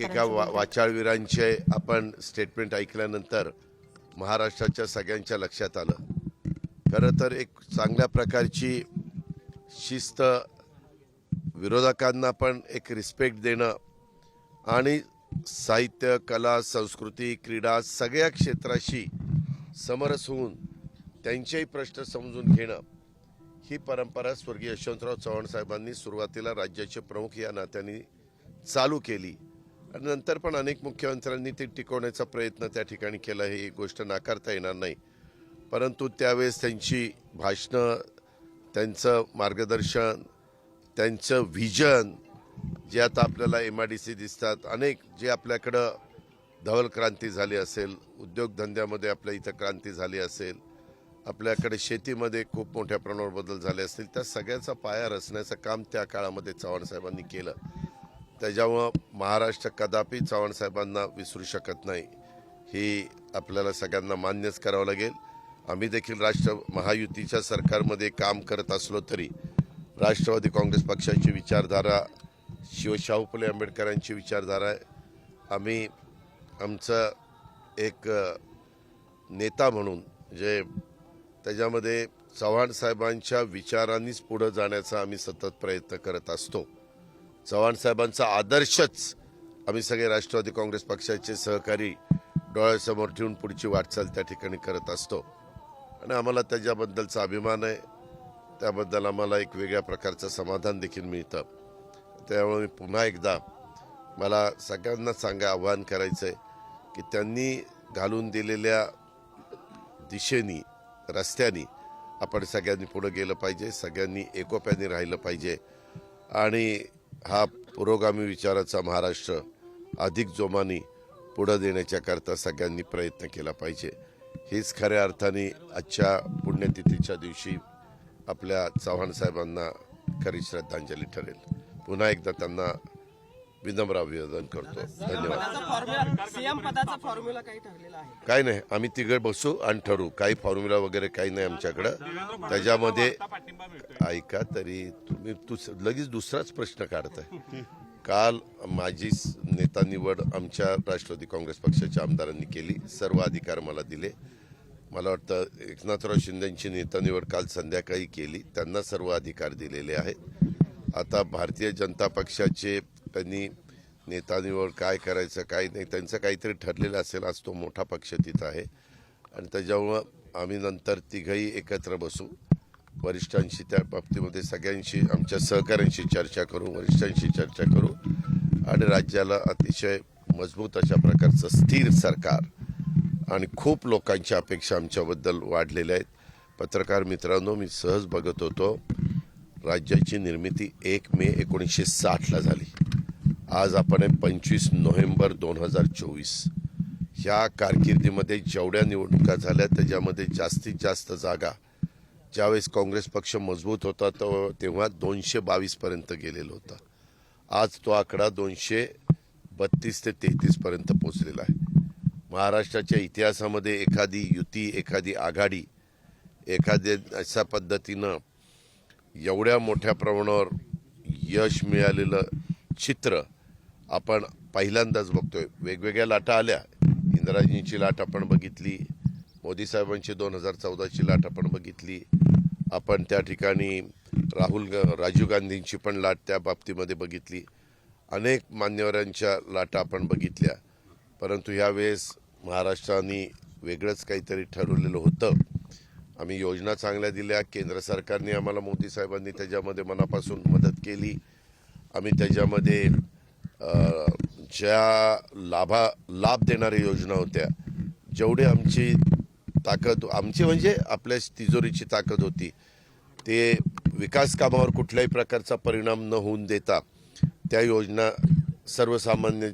एका वा- वाचाळवीरांचे आपण स्टेटमेंट ऐकल्यानंतर महाराष्ट्राच्या सगळ्यांच्या लक्षात आलं. खरं तर एक चांगल्या प्रकारची शिस्त विरोधकांना पण एक रिस्पेक्ट देणं आणि साहित्य कला संस्कृती क्रीडा सगळ्या क्षेत्राशी समरस होऊन त्यांचेही प्रश्न समजून घेणं ही परंपरा स्वर्गीय यशवंतराव चव्हाण साहेबांनी सुरुवातीला राज्याचे प्रमुख या नात्याने चालू केली. आणि नंतर पण अनेक मुख्यमंत्र्यांनी ती टिकवण्याचा प्रयत्न त्या ठिकाणी केला ही गोष्ट नाकारता येणार नाही. परंतु त्यावेळेस त्यांची भाषणं त्यांचं मार्गदर्शन त्यांचं व्हिजन जे आता आपल्याला एम आय डी सी दिसतात अनेक जे आपल्याकडं धवल क्रांती झाली असेल उद्योगधंद्यामध्ये आपल्या इथं क्रांती झाली असेल आपल्याकडे शेतीमध्ये खूप मोठ्या प्रमाणावर बदल झाले असतील त्या सगळ्याचा पाया रचण्याचं काम त्या काळामध्ये चव्हाण साहेबांनी केलं. त्याच्यामुळं महाराष्ट्र कदापि चव्हाण साहेबांना विसरू शकत नाही. ही आपल्याला सगळ्यांना मान्यच करावं लागेल. आम्ही देखील राष्ट्र महायुतीच्या सरकारमध्ये काम करत असलो तरी राष्ट्रवादी काँग्रेस पक्षाची विचारधारा शिवशाहू फुले आंबेडकरांची विचारधारा आहे आम्ही आमचं एक नेता म्हणून जे त्याच्यामध्ये चव्हाण साहेबांच्या विचारांनीच पुढं जाण्याचा आम्ही सतत प्रयत्न करत असतो. चव्हाण साहेबांचा आदर्शच आम्ही सगळे राष्ट्रवादी काँग्रेस पक्षाचे सहकारी डोळ्यासमोर ठेवून पुढची वाटचाल त्या ठिकाणी करत असतो. आणि आम्हाला त्याच्याबद्दलचा अभिमान आहे. त्याबद्दल आम्हाला एक वेगळ्या प्रकारचं समाधान देखील मिळतं. त्यामुळे मी पुन्हा एकदा मला सगळ्यांना सांगा आव्हान करायचं आहे की त्यांनी घालून दिलेल्या दिशेनी रस्त्यानी आपण सगळ्यांनी पुढं गेलं पाहिजे सगळ्यांनी एकोप्याने राहिलं पाहिजे. आणि हा पुरोगामी विचाराचा महाराष्ट्र अधिक जोमाने पुढं देण्याच्या करता सगळ्यांनी प्रयत्न केला पाहिजे. हीच खऱ्या अर्थाने आजच्या पुण्यतिथीच्या दिवशी आपल्या चव्हाण साहेबांना खरी श्रद्धांजली ठरेल. पुन्हा एकदा त्यांना विनम्र अभिवादन करतो. धन्यवाद. काय नाही आम्ही तिघं बसू आणि ठरवू. काही फॉर्म्युला वगैरे काही नाही आमच्याकडं. त्याच्यामध्ये ऐका तरी तुम्ही तू लगेच दुसराच प्रश्न काढताय. काल माझी नेता निवड आमच्या राष्ट्रवादी काँग्रेस पक्षाच्या आमदारांनी केली. सर्व अधिकार मला दिले. मला वाटतं एकनाथराव शिंदेची नेता निवड काल संध्याकाळी केली. त्यांना सर्व अधिकार दिलेले आहेत. आता भारतीय जनता पक्षाचे त्यांनी नेता निवड काय करायचं काय नाही त्यांचं काहीतरी ठरलेलं असेल आज तो मोठा पक्ष तिथं आहे. आणि त्याच्यामुळं आम्ही नंतर तिघही एकत्र बसू. वरिष्ठांशी त्या बाबतीमध्ये सगळ्यांशी आमच्या सहकाऱ्यांशी चर्चा करू वरिष्ठांशी चर्चा करू. आणि राज्याला अतिशय मजबूत अशा प्रकारचं स्थिर सरकार आणि खूप लोकांच्या अपेक्षा आमच्याबद्दल वाढलेल्या आहेत. पत्रकार मित्रांनो मी सहज बघत होतो राज्याची निर्मिती एक मे एकोणीसशे साठला झाली. आज आपण आहे पंचवीस नोव्हेंबर दोन हजार चोवीस. ह्या कारकिर्दीमध्ये जेवढ्या निवडणुका झाल्या त्याच्यामध्ये जास्तीत जास्त जागा ज्यावेळेस काँग्रेस पक्ष मजबूत होता तो तेव्हा दोनशे बावीसपर्यंत गेलेला होता. आज तो आकडा दोनशे बत्तीस ते तेहतीसपर्यंत पोचलेला आहे. महाराष्ट्राच्या इतिहासामध्ये एखादी युती एखादी आघाडी एखाद्या अशा पद्धतीनं एवढ्या मोठ्या प्रमाणावर यश मिळालेलं चित्र आपण पहिल्यांदाच बघतोय. वेगवेगळ्या लाटा आल्या. इंदिराजींची लाट आपण बघितली मोदी साहेबांची दोन हजार चौदाची लाट आपण बघितली आपण त्या ठिकाणी राहुल राजीव गांधींची पण लाट त्या बाबतीमध्ये बघितली. अनेक मान्यवरांच्या लाटा आपण बघितल्या. परंतु ह्यावेळेस महाराष्ट्राने वेगळंच काहीतरी ठरवलेलं होतं. आम्ही योजना चांगल्या दिल्या. केंद्र सरकारने आम्हाला मोदी साहेबांनी त्याच्यामध्ये मनापासून मदत केली. आम्ही त्याच्यामध्ये ज्या लाभा लाभ देणाऱ्या योजना होत्या जेवढे आमची ताकद आमची म्हणजे आपल्या तिजोरीची ताकद होती. ते विकास कामावर कुठल्याही प्रकारचा परिणाम न होऊन देता त्या योजना सर्वसामान्य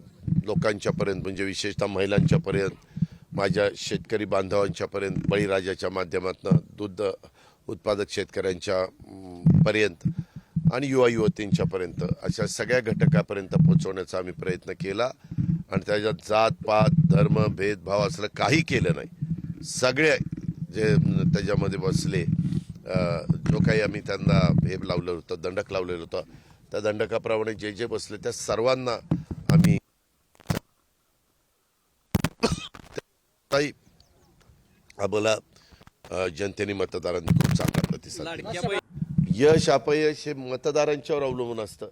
लोकांच्यापर्यंत म्हणजे विशेषतः महिलांच्यापर्यंत माझ्या शेतकरी बांधवांच्यापर्यंत बळीराजाच्या माध्यमातून दूध उत्पादक शेतकऱ्यांच्या पर्यंत आणि युवा युवतींच्यापर्यंत अशा सगळ्या घटकापर्यंत पोहोचवण्याचा आम्ही प्रयत्न केला. आणि त्याच्यात जात पात धर्म भेदभाव असलं काही केलं नाही. सगळे जे त्याच्यामध्ये बसले जो काही आम्ही त्यांना हे लावलं होतं दंडक लावलेलं होतं त्या दंडकाप्रमाणे जे जे बसले त्या सर्वांना आम्ही आम्हाला जनतेने मतदारांनी खूप चांगला प्रतिसाद यश अपयश हे मतदारांच्यावर अवलंबून असतं.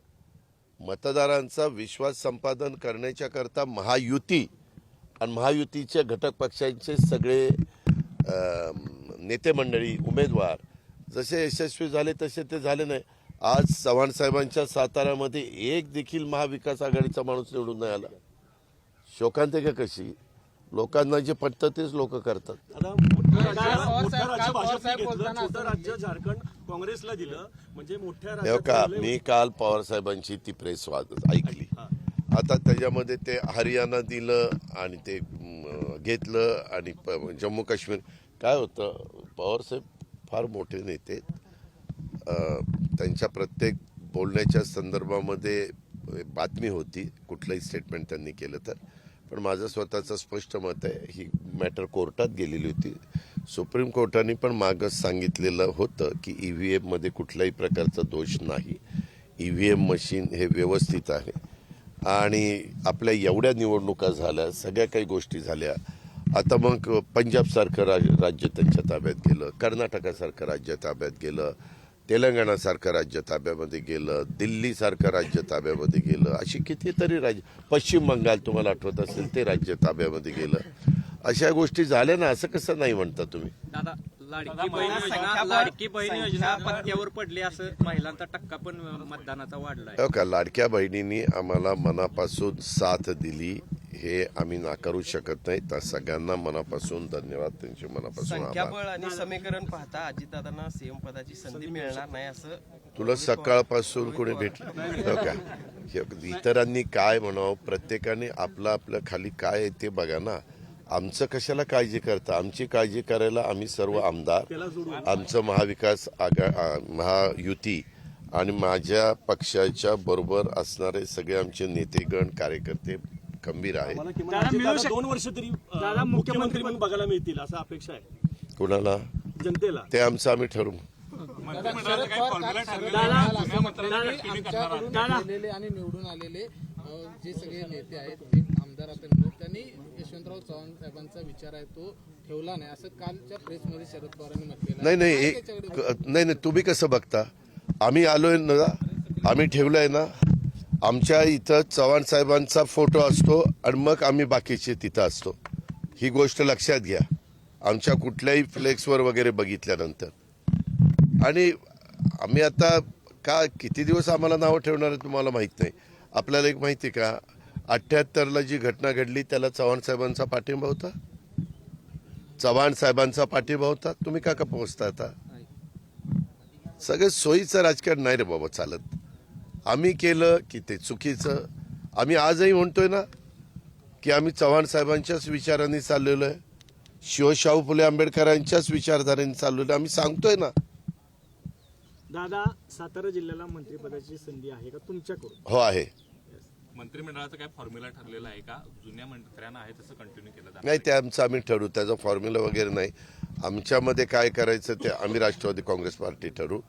मतदारांचा विश्वास संपादन करण्याच्याकरता महायुती आणि महायुतीच्या घटक पक्षांचे सगळे नेते मंडळी उमेदवार जसे यशस्वी झाले तसे ते झाले नाही. आज चव्हाण साहेबांच्या साताऱ्यामध्ये एक देखील महाविकास आघाडीचा माणूस निवडून नाही आला. शोकांतिका कशी? लोकांना जे पटतं तेच लोक करतात. झारखंड काँग्रेसला दिलं. म्हणजे का मी काल पवार साहेबांची ती प्रेस वाद ऐकली आता त्याच्यामध्ये ते हरियाणा दिलं आणि ते घेतलं आणि प- जम्मू काश्मीर. काय होतं पवारसाहेब फार मोठे नेते. त्यांच्या प्रत्येक बोलण्याच्या संदर्भामध्ये बातमी होती कुठलंही स्टेटमेंट त्यांनी केलं तर. पण माझं स्वतःचं स्पष्ट मत आहे ही मॅटर कोर्टात गेलेली होती. सुप्रीम कोर्टाने पण मागच सांगितलेलं होतं की ई व्ही एममध्ये कुठल्याही प्रकारचा दोष नाही. ई व्ही एम मशीन हे व्यवस्थित आहे. आणि आपल्या एवढ्या निवडणुका झाल्या सगळ्या काही गोष्टी झाल्या. आता मग पंजाबसारखं राज राज्य त्यांच्या ताब्यात गेलं कर्नाटकासारखं राज्य ताब्यात गेलं तेलंगणासारखं राज्य ताब्यामध्ये गेलं दिल्लीसारखं राज्य ताब्यामध्ये गेलं अशी कितीतरी राज्य पश्चिम बंगाल तुम्हाला आठवत असेल ते राज्य ताब्यामध्ये गेलं. अशा गोष्टी झाल्या ना असं कसं नाही म्हणता तुम्ही? दादा लाडकी बहीण योजना लाडकी बहीण योजना पत्त्यावर पडली असं महिलांचा टक्का पण मतदानाचा वाढलाय. हो का लाडक्या बहिणींनी आम्हाला मनापासून साथ दिली हे आम्ही नाकारू शकत नाही. त्या सगळ्यांना मनापासून धन्यवाद त्यांचे मनापासून आभार. संख्याबळ आणि समीकरण पाहता अजितदादांना सीएम पदाची संधी मिळणार नाही असं तुला सकाळपासून कोणी भेटलं? हो का? हे इतरांनी काय म्हणावं? प्रत्येकाने आपलं आपलं खाली काय आहे ते बघा ना. आमचं कशाला काळजी करता? आमची काळजी करायला आम्ही सर्व आमदार आमचं महाविकास आघा महायुती आणि माझ्या पक्षाच्या बरोबर असणारे सगळे आमचे नेतेगण कार्यकर्ते खंबीर आहेत. दोन वर्ष तरी मुख्यमंत्री म्हणून बघायला मिळतील असं अपेक्षा आहे. कुणाला? जनतेला. ते आमचं आम्ही ठरवू. आणि निवडून आलेले जे सगळे नेते आहेत आमदार त्यांनी यशवंतराव चव्हाण साहेबांचा विचार आहे तो ठेवला नाही. असं कालच्या प्रेसमध्ये शरद पवारांनी म्हटलेलं नाही नाही नाही नाही तुम्ही कसं बघता? आम्ही आलोय ना आम्ही ठेवलंय ना आमच्या इथं चव्हाण साहेबांचा फोटो असतो आणि मग आम्ही बाकीचे तिथं असतो. ही गोष्ट लक्षात घ्या. आमच्या कुठल्याही फ्लेक्सवर वगैरे बघितल्यानंतर. आणि आम्ही आता का किती दिवस आम्हाला नावं ठेवणार आहे तुम्हाला माहीत नाही. आपल्याला एक माहिती आहे का? अठ्ठ्याहत्तरला जी घटना घडली त्याला चव्हाण साहेबांचा पाठिंबा होता? चव्हाण साहेबांचा पाठिंबा होता? तुम्ही का का पोहोचता आता? सगळं सोयीचं राजकारण नाही रे बाबा चालत. आम्ही केलं की ते चुकीचं. आम्ही आजही म्हणतोय ना की आम्ही चव्हाण साहेबांच्याच विचारांनी चाललेलो आहे. शिवशाहू फुले आंबेडकरांच्याच विचारधारेने चाललेलो आहे. आम्ही सांगतोय ना. दादा सातारा जिल्ह्याला मंत्रिपदाची संधी आहे का तुमच्याकडून? हो आहे. मंत्रिमंडळाचा काय फॉर्म्युला ठरलेला आहे का? जुन्या मंत्र्यांना आहे तसं कंटिन्यू केलं जातं. नाही ते आमचं आम्ही ठरवू त्याचा फॉर्म्युला वगैरे नाही. आमच्यामध्ये काय करायचं ते आम्ही राष्ट्रवादी काँग्रेस पार्टी ठरवू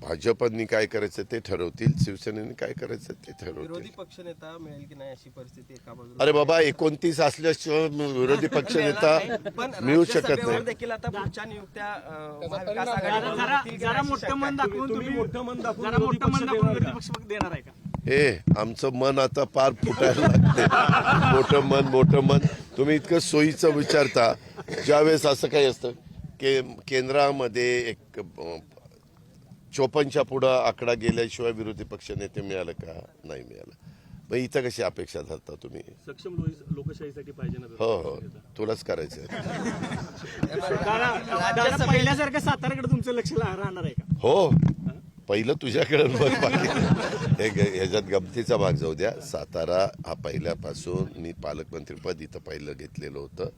भाजपनी काय करायचं ते ठरवतील. शिवसेनेने काय करायचं ते ठरवतील. विरोधी पक्षनेता मिळेल की नाही अशी परिस्थिती एका बाजूला अरे बाबा एकोणतीस असल्याशिवाय विरोधी पक्ष नेता मिळू शकत राज्यसभेवर नाही देखील आता पुढच्या नियुक्त्या अं, महाविकास परिणाम आघाडीकडून जरा होतील की जरा नाही अशी मोठं शंका मन आहे. दाखवून तुम्ही मोठं मन दाखवून जरा विरोधी मोठं पक्ष मन दाखवून देणार विरोधी का? पक्ष देणार आहे का? हे आमचं मन आता पार फुटायला लागते मोठं मन मोठं मन. तुम्ही इतकं सोयीचं विचारता. ज्यावेळेस असं काही असतं के केंद्रामध्ये एक चोपनच्या पुढं आकडा गेल्याशिवाय विरोधी पक्ष नेते मिळालं का? नाही मिळालं. मग इथं कशी अपेक्षा धरता तुम्ही? सक्षम लोक- लोकशाहीसाठी पाहिजे ना हो हो. तुलाच करायचं पहिल्यासारखं साताऱ्याकडे तुमचं लक्ष राहणार आहे का? हो. पहिलं तुझ्याकडे बघ बाकी हे ग- ह्याच्यात गमतीचा भाग जाऊ द्या. सातारा हा पहिल्यापासून मी पालकमंत्रीपद इथं पहिलं घेतलेलं होतं.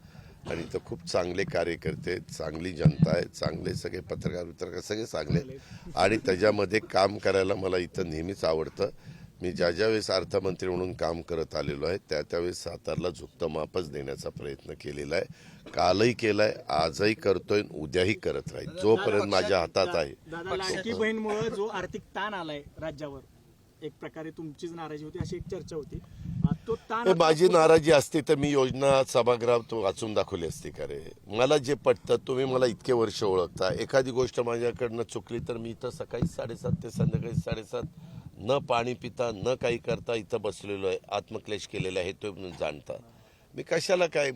आणि इथं खूप चांगले कार्यकर्ते आहेत, चांगली जनता आहे चांगले सगळे पत्रकार वित्रकार सगळे चांगले आहेत. आणि त्याच्यामध्ये काम करायला मला इथं नेहमीच आवडतं. मी ज्या ज्या वेळेस अर्थमंत्री म्हणून काम करत आलेलो आहे त्या त्यावेळेस सातारला झुकतं मापच देण्याचा प्रयत्न केलेला आहे. कालही केलाय आजही करतोय उद्याही करत राहील. जोपर्यंत माझ्या हातात आहे. दादा लाडकी बहीणमुळे जो आर्थिक ताण आलाय राज्यावर एक प्रकारे तुमचीच नाराजी होती अशी एक चर्चा होती. माझी नाराजी असती तर मी योजना सभागृहात तो वाचून दाखवली असती का रे मला जे पटतं तुम्ही मला इतके वर्ष ओळखता. एखादी गोष्ट माझ्याकडनं चुकली तर मी इथं सकाळी साडेसात ते संध्याकाळी साडेसात न पाणी पिता न काही करता इथं बसलेलो आहे आत्मक्लेश केलेला आहे तो जाणता मी कशाला काय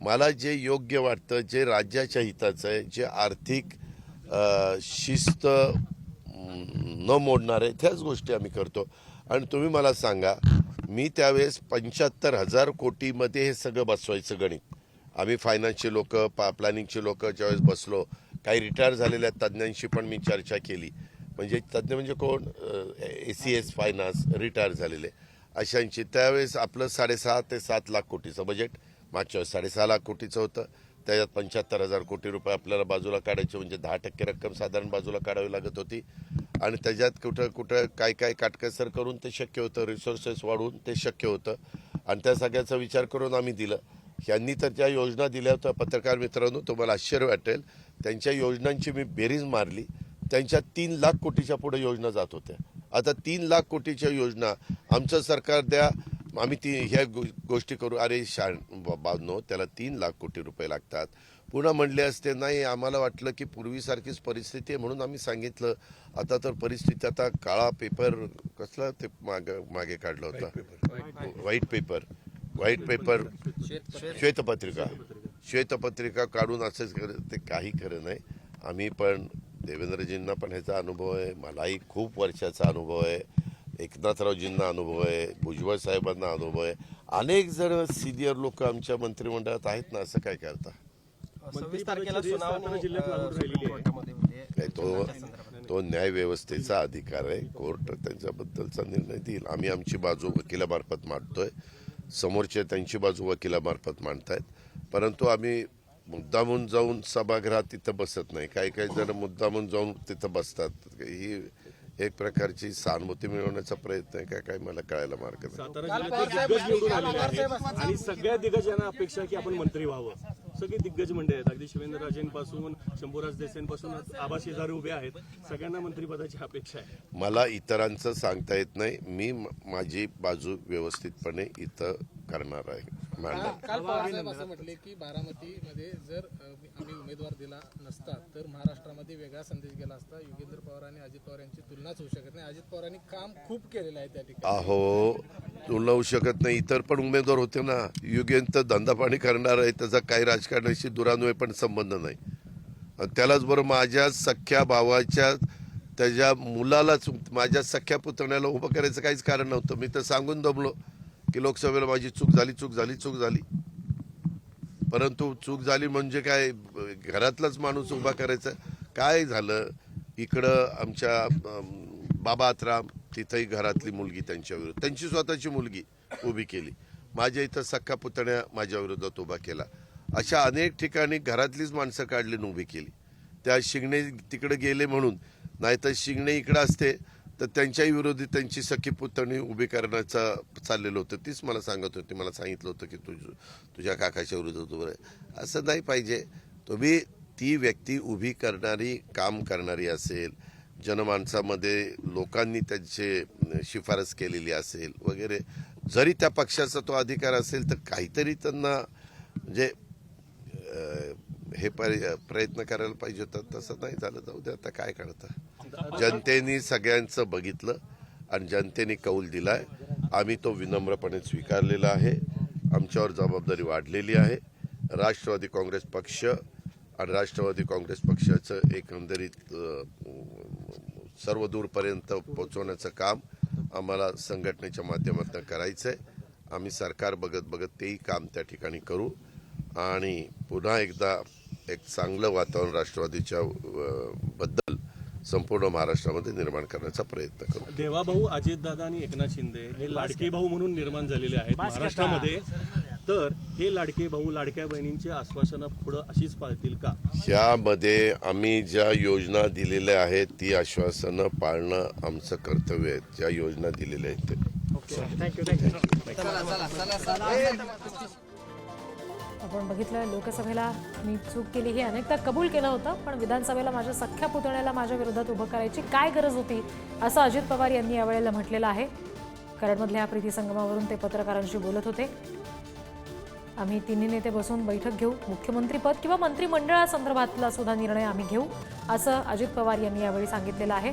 मला जे योग्य वाटतं जे राज्याच्या हिताचं आहे जे आर्थिक शिस्त न मोडणारे त्याच गोष्टी आम्ही करतो. आणि तुम्ही मला सांगा मी त्यावेळेस पंच्याहत्तर हजार कोटीमध्ये हे सगळं बसवायचं गणित. आम्ही फायनान्सचे लोक पा प्लॅनिंगचे लोक ज्यावेळेस बसलो काही रिटायर झालेल्या तज्ज्ञांशी पण मी चर्चा केली. म्हणजे तज्ज्ञ म्हणजे कोण? A C S finance retire झालेले. अशांची त्यावेळेस आपलं साडेसहा ते सात लाख कोटीचं बजेट मागच्या वेळेस साडेसहा लाख कोटीचं होतं. त्याच्यात पंच्याहत्तर हजार कोटी रुपये आपल्याला बाजूला काढायचे म्हणजे दहा टक्के रक्कम साधारण बाजूला काढावी लागत होती. आणि त्याच्यात कुठं कुठं काय काय काटकसर करून ते शक्य होतं. रिसोर्सेस वाढवून ते शक्य होतं. आणि त्या सगळ्याचा विचार करून आम्ही दिलं. यांनी तर ज्या योजना दिल्या होत्या पत्रकार मित्रांनो तुम्हाला आश्चर्य वाटेल. त्यांच्या योजनांची मी बेरीज मारली. त्यांच्या तीन लाख कोटीच्या पुढे योजना जात होत्या. आता तीन लाख कोटीच्या योजना आमचं सरकार द्या आम्ही ती ह्या गो- गोष्टी करू. अरे शाण बाबनो त्याला तीन लाख कोटी रुपये लागतात. पुन्हा म्हणले असते नाही आम्हाला वाटलं की पूर्वीसारखीच परिस्थिती आहे म्हणून आम्ही सांगितलं. आता तर परिस्थिती आता काळा पेपर कसला ते माग मागे काढलं होतं? व्हाईट पेपर व्हाईट पेपर श्वेतपत्रिका. श्वेतपत्रिका काढून असंच कर ते काही खरं नाही. आम्ही पण देवेंद्रजींना पण ह्याचा अनुभव आहे. मलाही खूप वर्षाचा अनुभव आहे. एकनाथरावजींना अनुभव आहे. भुजबळ साहेबांना अनुभव आहे. अनेक जण सिनियर लोक आमच्या मंत्रिमंडळात आहेत ना असं काय करता? तो तो न्याय व्यवस्थेचा अधिकार आहे. कोर्ट त्यांच्याबद्दलचा निर्णय देईल. आम्ही आमची बाजू वकिलामार्फत मांडतोय. समोरचे त्यांची बाजू वकिलामार्फत मांडतायत. परंतु आम्ही मुद्दामून जाऊन सभागृहात तिथं बसत नाही. काही काही जण मुद्दामून जाऊन तिथं बसतात. ही एक प्रकारची सहानुभूती मिळवण्याचा प्रयत्न आहे. का काय मला कळायला मार्ग नाही. आणि सगळ्या दिग्गजांना अपेक्षा की आपण मंत्री व्हावं. सगळे दिग्गज मंडळी आहेत. अगदी शिवेंद्रराजेंपासून शंभूराज देसाईंपासून आबा शेजारी उभे आहेत. सगळ्यांना मंत्रिपदाची अपेक्षा आहे. मला इतरांचं सांगता येत नाही. म- माझी बाजू व्यवस्थितपणे इथं करणार आहे. काल पवारसाहेब असं म्हटले की बारामतीमध्ये जर आम्ही उमेदवार दिला नसता तर महाराष्ट्रामध्ये वेगळा संदेश गेला असता. युगेंद्र पवार आणि अजित पवार यांची तुलनाच होऊ शकत नाही. अजित पवारांनी काम खूप केलेलं आहे त्या ठिकाणी. अहो तुला होऊ शकत नाही. इतर पण उमेदवार होते ना. युगेंत धंदा पाणी करणार आहे. त्याचा काही राजकारणाशी दुरान्वय पण संबंध नाही. त्यालाच बरं माझ्या सख्या भावाच्या त्याच्या मुलालाच माझ्या सख्या पुतण्याला उभं करायचं काहीच कारण नव्हतं. मी तर सांगून दमलो. की लोकसभेला माझी चूक झाली चूक झाली चूक झाली. परंतु चूक झाली म्हणजे काय घरातलाच माणूस उभा करायचा. काय झालं? इकडं आमच्या बाबा आत्राम तिथंही घरातली मुलगी त्यांच्या विरुद्ध त्यांची स्वतःची मुलगी उभी केली. माझ्या इथं सख्खा पुतण्या माझ्या विरोधात उभा केला. अशा अनेक ठिकाणी घरातलीच माणसं काढली आणि उभी केली. त्या शिंगणे तिकडे गेले म्हणून नाहीतर शिंगणे इकडं असते तर त्यांच्याही विरोधी त्यांची सखी पुतणी उभी करण्याचं चाललेलं होतं. तीच मला सांगत होती. मला सांगितलं होतं की तुझ तुझ्या काकाच्या विरोधात उभं आहे. असं नाही पाहिजे. तुम्ही ती व्यक्ती उभी करणारी काम करणारी असेल जनमानसामध्ये लोकांनी त्यांचे शिफारस केलेली असेल वगैरे जरी त्या पक्षाचा तो अधिकार असेल तर काहीतरी त्यांना म्हणजे हे पर्य- प्रयत्न करायला पाहिजे होता. तसं नाही झालं. जाऊ दे आता काय कळतं जनतेने सगळ्यांचं बघितलं आणि जनतेने कौल दिलाय. आम्ही तो विनम्रपणे स्वीकारलेला आहे. आमच्यावर जबाबदारी वाढलेली आहे. राष्ट्रवादी काँग्रेस पक्ष आणि राष्ट्रवादी काँग्रेस पक्षाचं एकंदरीत सर्व दूरपर्यंत पोहोचवण्याचं काम आम्हाला संघटनेच्या माध्यमातून करायचं आहे आम्ही सरकार बघत बघत तेही काम त्या ठिकाणी करू. आणि पुन्हा एकदा एक चांगलं वातावरण राष्ट्रवादीच्या बद्दल संपूर्ण महाराष्ट्रामध्ये निर्माण करण्याचा प्रयत्न करू. देवाभाऊ अजितदादा आणि एकनाथ शिंदे हे लाडके भाऊ म्हणून निर्माण झालेले आहेत महाराष्ट्रामध्ये. तर हे लाडके भाऊ लाडक्या बहिणींची आश्वासनं पुढं अशीच पाळतील का? यामध्ये आम्ही ज्या योजना दिलेल्या आहेत ती आश्वासनं पाळणं आमचं कर्तव्य आहे. ज्या योजना दिलेल्या आहेत ते. थँक्यू थँक्यू आपण बघितलं लोकसभेला मी चूक केली हे अनेकदा कबूल केलं होतं पण विधानसभेला माझ्या सख्या पुतण्याला माझ्या विरोधात उभं करायची काय गरज होती असं अजित पवार यांनी यावेळेला म्हटलेलं आहे. कराडमधल्या प्रीती संगमावरून ते पत्रकारांशी बोलत होते. आम्ही तिन्ही नेते बसून बैठक घेऊ मुख्यमंत्रीपद किंवा मंत्रिमंडळासंदर्भातला सुद्धा निर्णय आम्ही घेऊ असं अजित पवार यांनी यावेळी सांगितलेलं आहे.